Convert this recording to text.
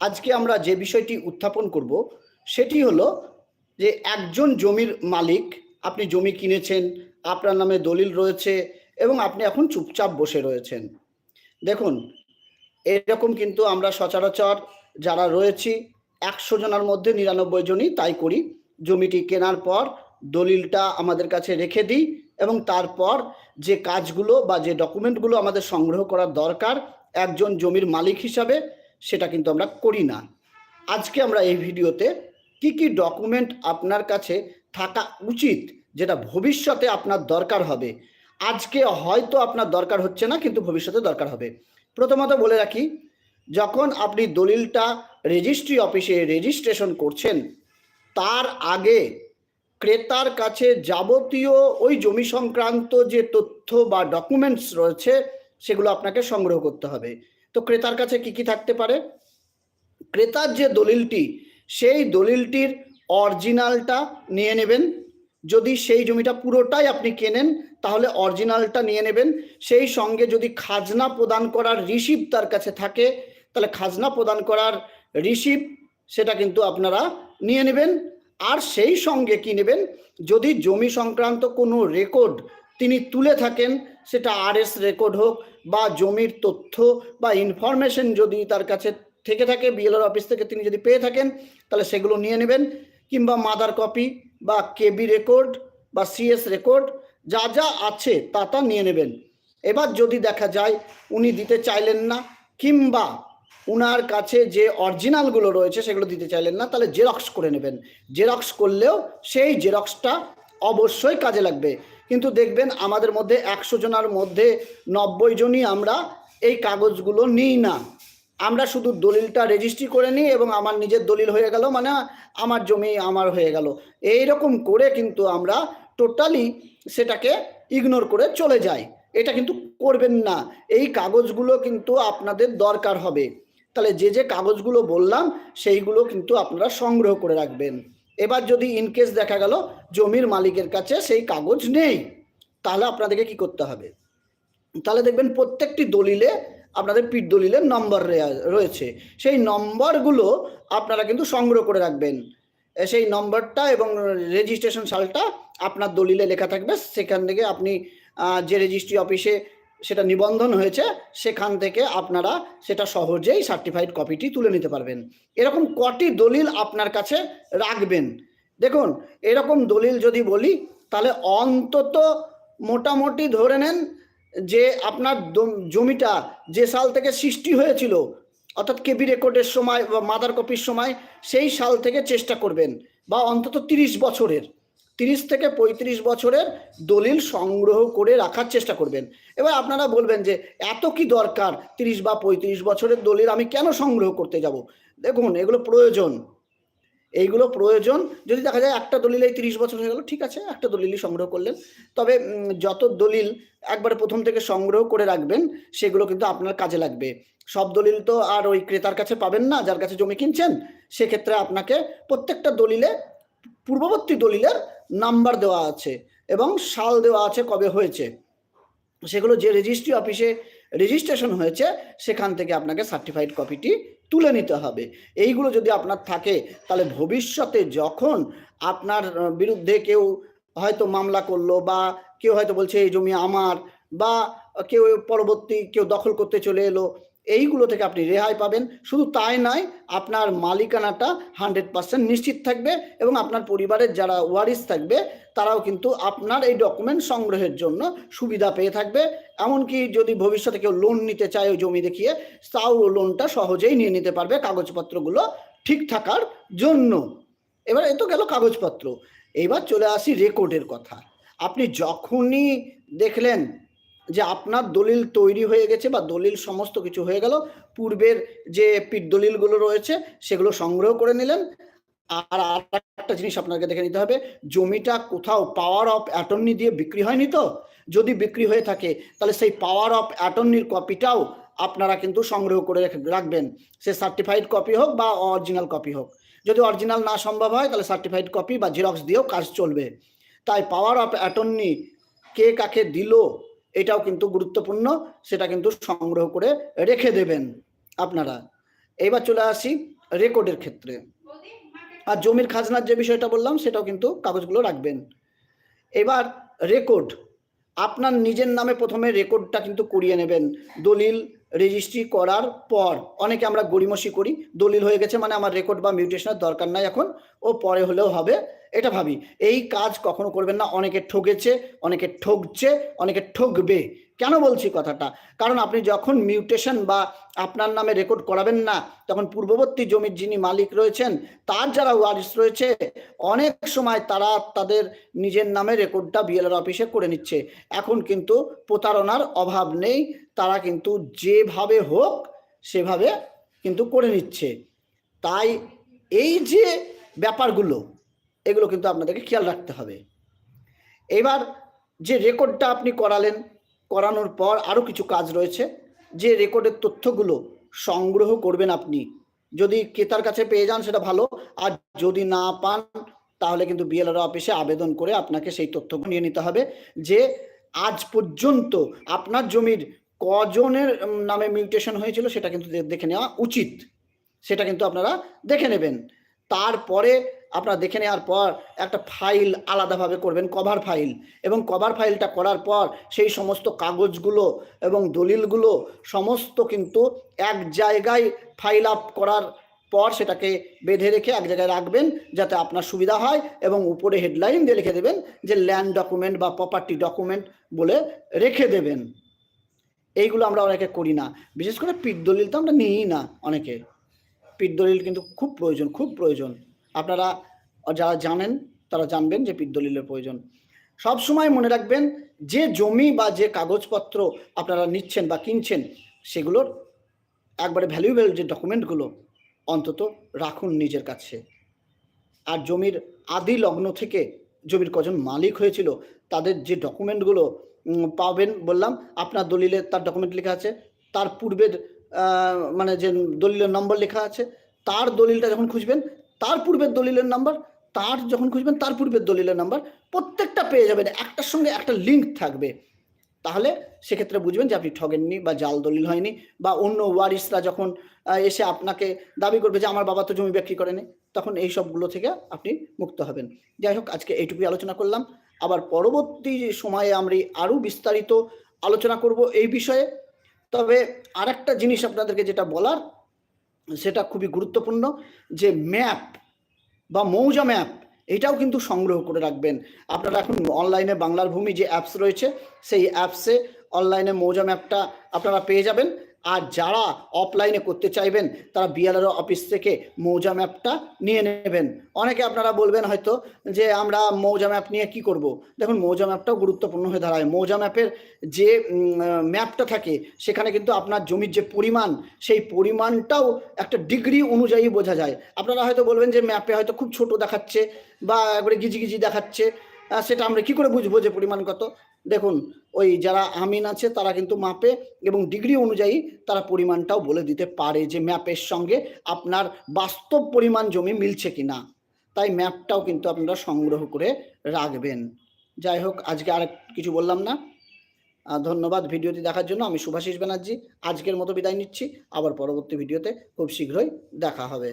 আজকে আমরা যে বিষয়টি উত্থাপন করব, সেটি হলো যে একজন জমির মালিক, আপনি জমি কিনেছেন, আপনার নামে দলিল রয়েছে এবং আপনি এখন চুপচাপ বসে রয়েছেন। দেখুন, এরকম কিন্তু আমরা সচরাচর যারা রয়েছি, একশো জনের মধ্যে নিরানব্বই জনই তাই করি। জমিটি কেনার পর দলিলটা আমাদের কাছে রেখে দিই এবং তারপর যে কাজগুলো বা যে ডকুমেন্টগুলো আমাদের সংগ্রহ করার দরকার, একজন জমির মালিক হিসাবে সেটা কিন্তু আমরা করি না। আজকে আমরা এই ভিডিওতে কি কি ডকুমেন্ট আপনার কাছে থাকা উচিত যেটা ভবিষ্যতে আপনার দরকার হবে। আজকে হয়তো আপনার দরকার হচ্ছে না, কিন্তু ভবিষ্যতে দরকার হবে। প্রথমত বলে রাখি, যখন আপনি দলিলটা রেজিস্ট্রি অফিসে রেজিস্ট্রেশন করছেন, তার আগে ক্রেতার কাছে যাবতীয় ওই জমি সংক্রান্ত যে তথ্য বা ডকুমেন্টস রয়েছে, সেগুলো আপনাকে সংগ্রহ করতে হবে। তো ক্রেতার কাছে কি কি থাকতে পারে? ক্রেতার যে দলিলটি, সেই দলিলটির অরিজিনালটা নিয়ে নেবেন। যদি সেই জমিটা পুরোটাই আপনি কেনেন, তাহলে অরিজিনালটা নিয়ে নেবেন। সেই সঙ্গে যদি খাজনা প্রদান করার রিসিপ্ট তার কাছে থাকে, তাহলে খাজনা প্রদান করার রিসিপ্ট সেটা কিন্তু আপনারা নিয়ে নেবেন। আর সেই সঙ্গে কি নেবেন? যদি জমি সংক্রান্ত কোনো রেকর্ড তিনি তুলে থাকেন, সেটা আরএস রেকর্ড হোক বা জমির তথ্য বা ইনফরমেশন যদি তার কাছে থেকে থাকে বিএলআর অফিস থেকে তিনি যদি পেয়ে থাকেন, তাহলে সেগুলো নিয়ে নেবেন। কিংবা মাদার কপি বা কেবি রেকর্ড বা সিএস রেকর্ড যা যা আছে তা তা নিয়ে নেবেন। এবার যদি দেখা যায় উনি দিতে চাইলেন না, কিংবা উনার কাছে যে অরিজিনালগুলো রয়েছে সেগুলো দিতে চাইলেন না, তাহলে জেরক্স করে নেবেন। জেরক্স করলেও সেই জেরক্সটা অবশ্যই কাজে লাগবে। কিন্তু দেখবেন আমাদের মধ্যে একশো জনের মধ্যে নব্বই জনই আমরা এই কাগজগুলো নিই না। আমরা শুধু দলিলটা রেজিস্ট্রি করে নিই এবং আমার নিজের দলিল হয়ে গেল মানে আমার জমি আমার হয়ে গেল। এই রকম করে কিন্তু আমরা টোটালি সেটাকে ইগনোর করে চলে যাই। এটা কিন্তু করবেন না। এই কাগজগুলো কিন্তু আপনাদের দরকার হবে। তাহলে যে যে কাগজগুলো বললাম, সেইগুলো কিন্তু আপনারা সংগ্রহ করে রাখবেন। এবার যদি ইনকেস দেখা গেল জমির মালিকের কাছে সেই কাগজ নেই, তাহলে আপনাদেরকে কি করতে হবে? তাহলে দেখবেন প্রত্যেকটি দলিলে আপনাদের পিঠ দলিলের নম্বর রয়েছে। সেই নম্বরগুলো আপনারা কিন্তু সংগ্রহ করে রাখবেন। সেই নম্বরটা এবং রেজিস্ট্রেশন সালটা আপনার দলিলে লেখা থাকবে। সেখান থেকে আপনি যে রেজিস্ট্রি অফিসে সেটা নিবন্ধন হয়েছে, সেখান থেকে আপনারা সেটা সহজেই সার্টিফাইড কপিটি তুলে নিতে পারবেন। এরকম কটি দলিল আপনার কাছে রাখবেন। দেখুন, এরকম দলিল যদি বলি, তাহলে অন্তত মোটামুটি ধরে নেন যে আপনার জমিটা যে সাল থেকে সৃষ্টি হয়েছিল, অর্থাৎ কেবি রেকর্ডের সময় বা মাদার কপির সময়, সেই সাল থেকে চেষ্টা করবেন, বা অন্তত তিরিশ বছরের। তিরিশ থেকে পঁয়ত্রিশ বছরের দলিল সংগ্রহ করে রাখার চেষ্টা করবেন। এবার আপনারা বলবেন যে, এত কি দরকার? তিরিশ বা পঁয়ত্রিশ বছরের দলিল আমি কেন সংগ্রহ করতে যাব? দেখুন, এগুলো প্রয়োজন। এইগুলো প্রয়োজন। যদি দেখা যায় একটা দলিলেই তিরিশ বছর হয়ে গেল, ঠিক আছে, একটা দলিলই সংগ্রহ করলেন। তবে যত দলিল একবারে প্রথম থেকে সংগ্রহ করে রাখবেন, সেগুলো কিন্তু আপনার কাজে লাগবে। সব দলিল তো আর ওই ক্রেতার কাছে পাবেন না, যার কাছে জমি কিনছেন, সেক্ষেত্রে আপনাকে প্রত্যেকটা দলিলে পূর্ববর্তী দলিলের নাম্বার দেওয়া আছে এবং সাল দেওয়া আছে কবে হয়েছে। সেগুলো যে রেজিস্ট্রি অফিসে রেজিস্ট্রেশন হয়েছে, সেখান থেকে আপনাকে সার্টিফাইড কপিটি তুলে নিতে হবে। এইগুলো যদি আপনার থাকে, তাহলে ভবিষ্যতে যখন আপনার বিরুদ্ধে কেউ হয়তো মামলা করল বা কেউ হয়তো বলছে, এই জমি আমার, বা কেউ পরবর্তী কেউ দখল করতে চলে এলো এইগুলো থেকে আপনি রেহাই পাবেন। শুধু তাই নয়, আপনার মালিকানাটা হান্ড্রেড পার্সেন্ট নিশ্চিত থাকবে এবং আপনার পরিবারের যারা ওয়ারিস থাকবে, তারাও কিন্তু আপনার এই ডকুমেন্ট সংগ্রহের জন্য সুবিধা পেয়ে থাকবে। এমনকি যদি ভবিষ্যতে কেউ লোন নিতে চায় ওই জমি দেখিয়ে, তাও লোনটা সহজেই নিয়ে নিতে পারবে কাগজপত্রগুলো ঠিক থাকার জন্য। এবার এ তো গেল কাগজপত্র। এবার চলে আসি রেকর্ডের কথা। আপনি যখনই দেখলেন যে আপনার দলিল তৈরি হয়ে গেছে বা দলিল সমস্ত কিছু হয়ে গেল, পূর্বের যে পিঠ দলিলগুলো রয়েছে সেগুলো সংগ্রহ করে নিলেন। আর আর একটা জিনিস আপনাকে দেখে নিতে হবে, জমিটা কোথাও পাওয়ার অফ অ্যাটর্নি দিয়ে বিক্রি হয়নি তো? যদি বিক্রি হয়ে থাকে, তাহলে সেই পাওয়ার অফ অ্যাটর্নির কপিটাও আপনারা কিন্তু সংগ্রহ করে রাখবেন। সে সার্টিফাইড কপি হোক বা অরিজিনাল কপি হোক। যদি অরিজিনাল না সম্ভব হয়, তাহলে সার্টিফাইড কপি বা জেরক্স দিয়েও কাজ চলবে। তাই পাওয়ার অফ অ্যাটর্নি কে কাকে দিল এটাও কিন্তু গুরুত্বপূর্ণ, সেটা কিন্তু সংগ্রহ করে রেখে দেবেন আপনারা। এইবার চলে আসি রেকর্ডের ক্ষেত্রে। আর জমির খাজনার যে বিষয়টা বললাম, সেটাও কিন্তু কাগজগুলো রাখবেন। এবার রেকর্ড। আপনার নিজের নামে প্রথমে রেকর্ডটা কিন্তু করিয়ে নেবেন। দলিল রেজিস্ট্রি করার পর অনেকে আমরা গড়িমসি করি, দলিল হয়ে গেছে মানে আমার রেকর্ড বা মিউটেশনের দরকার নাই এখন, ও পরে হলেও হবে, এটা ভাবি। এই কাজ কখনো করবেন না, অনেকে ঠকেছে, অনেকে ঠকছে, অনেকে ঠকবে। কেন বলছি কথাটা? কারণ আপনি যখন মিউটেশন বা আপনার নামে রেকর্ড করাবেন না, তখন পূর্ববর্তী জমির যিনি মালিক রয়েছেন, তার যারা ওয়ারিস রয়েছে, অনেক সময় তারা তাদের নিজের নামে রেকর্ডটা বিএলআর অফিসে করে নিচ্ছে। এখন কিন্তু প্রতারণার অভাব নেই তারা কিন্তু যেভাবে হোক সেভাবে কিন্তু করে নিচ্ছে। তাই এই যে ব্যাপারগুলো, এগুলো কিন্তু আপনাদেরকে খেয়াল রাখতে হবে। এবার যে রেকর্ডটা আপনি করালেন, করানোর পর আরও কিছু কাজ রয়েছে। যে রেকর্ডের তথ্যগুলো সংগ্রহ করবেন আপনি। যদি ক্রেতার কাছে পেয়ে যান সেটা ভালো, আর যদি না পান, তাহলে কিন্তু বিএলআর অফিসে আবেদন করে আপনাকে সেই তথ্য নিয়ে নিতে হবে। যে আজ পর্যন্ত আপনার জমির কজনের নামে মিউটেশন হয়েছিল সেটা কিন্তু দেখে নেওয়া উচিত। সেটা কিন্তু আপনারা দেখে নেবেন। তারপরে আপনারা দেখে নেওয়ার পর একটা ফাইল আলাদাভাবে করবেন কভার ফাইল এবং কভার ফাইলটা করার পর সেই সমস্ত কাগজগুলো এবং দলিলগুলো সমস্ত কিন্তু এক জায়গায় ফাইল আপ করার পর সেটাকে বেঁধে রেখে এক জায়গায় রাখবেন যাতে আপনার সুবিধা হয় এবং উপরে হেডলাইন দিয়ে লিখে দেবেন যে ল্যান্ড ডকুমেন্ট বা প্রপার্টি ডকুমেন্ট বলে রেখে দেবেন। এইগুলো আমরা অনেকে করি না। বিশেষ করে পিঠ দলিল তো আমরা নিই না অনেকে। পিঠ দলিল কিন্তু খুব প্রয়োজন খুব প্রয়োজন। আপনারা যারা জানেন, তারা জানবেন যে পিঠ দলিলের প্রয়োজন। সব সময় মনে রাখবেন, যে জমি বা যে কাগজপত্র আপনারা নিচ্ছেন বা কিনছেন, সেগুলোর একবারে ভ্যালুয়েবল যে ডকুমেন্টগুলো অন্তত রাখুন নিজের কাছে। আর জমির আদি লগ্ন থেকে জমির কজন মালিক হয়েছিল, তাদের যে ডকুমেন্টগুলো পাবেন বললাম। আপনার দলিলে তার ডকুমেন্ট লেখা আছে। তার পূর্বের মানে যে দলিলের নম্বর লেখা আছে, তার দলিলটা যখন খুঁজবেন, তার পূর্বের দলিলের নাম্বার তার যখন খুঁজবেন, তার পূর্বের দলিলের নাম্বার প্রত্যেকটা পেয়ে যাবেন। একটার সঙ্গে একটা লিঙ্ক থাকবে। তাহলে সেক্ষেত্রে বুঝবেন যে আপনি ঠগেননি বা জাল দলিল হয়নি বা অন্য ওয়ারিসরা যখন এসে আপনাকে দাবি করবে যে আমার বাবা তো জমি বিক্রি করেনি, তখন এই সবগুলো থেকে আপনি মুক্ত হবেন। যাই হোক, আজকে এইটুকুই আলোচনা করলাম। আবার পরবর্তী সময়ে আমরা আরও বিস্তারিত আলোচনা করব এই বিষয়ে। তবে আরেকটা জিনিস আপনাদেরকে যেটা বলার, সেটা খুবই গুরুত্বপূর্ণ যে ম্যাপ বা মৌজা ম্যাপ, এটাও কিন্তু সংগ্রহ করে রাখবেন। আপনারা এখন অনলাইনে বাংলার ভূমি যে অ্যাপস রয়েছে, সেই অ্যাপসে অনলাইনে মৌজা ম্যাপটা আপনারা পেয়ে যাবেন। আর যারা অফলাইনে করতে চাইবেন, তারা বিএলআর অফিস থেকে মৌজা ম্যাপটা নিয়ে নেবেন। অনেকে আপনারা বলবেন হয়তো যে, আমরা মৌজা ম্যাপ নিয়ে কি করব? দেখুন, মৌজা ম্যাপটাও গুরুত্বপূর্ণ হয়ে দাঁড়ায়। মৌজা ম্যাপের যে ম্যাপটা থাকে, সেখানে কিন্তু আপনার জমির যে পরিমাণ, সেই পরিমাণটাও একটা ডিগ্রি অনুযায়ী বোঝা যায়। আপনারা হয়তো বলবেন যে ম্যাপে হয়তো খুব ছোট দেখাচ্ছে বা একবারে গিজি গিজি দেখাচ্ছে। সেটা আমরা কি করে বুঝব যে পরিমাণ কত? দেখুন, ওই যারা আমিন আছে, তারা কিন্তু মাপে এবং ডিগ্রি অনুযায়ী তারা পরিমাণটাও বলে দিতে পারে যে ম্যাপের সঙ্গে আপনার বাস্তব পরিমাণ জমি মিলছে কি না তাই ম্যাপটাও কিন্তু আপনারা সংগ্রহ করে রাখবেন। যাই হোক, আজকে আর কিছু বললাম না। ধন্যবাদ ভিডিওটি দেখার জন্য। আমি সুভাষিস ব্যানার্জি। আজকের মতো বিদায় নিচ্ছি। আবার পরবর্তী ভিডিওতে খুব শীঘ্রই দেখা হবে।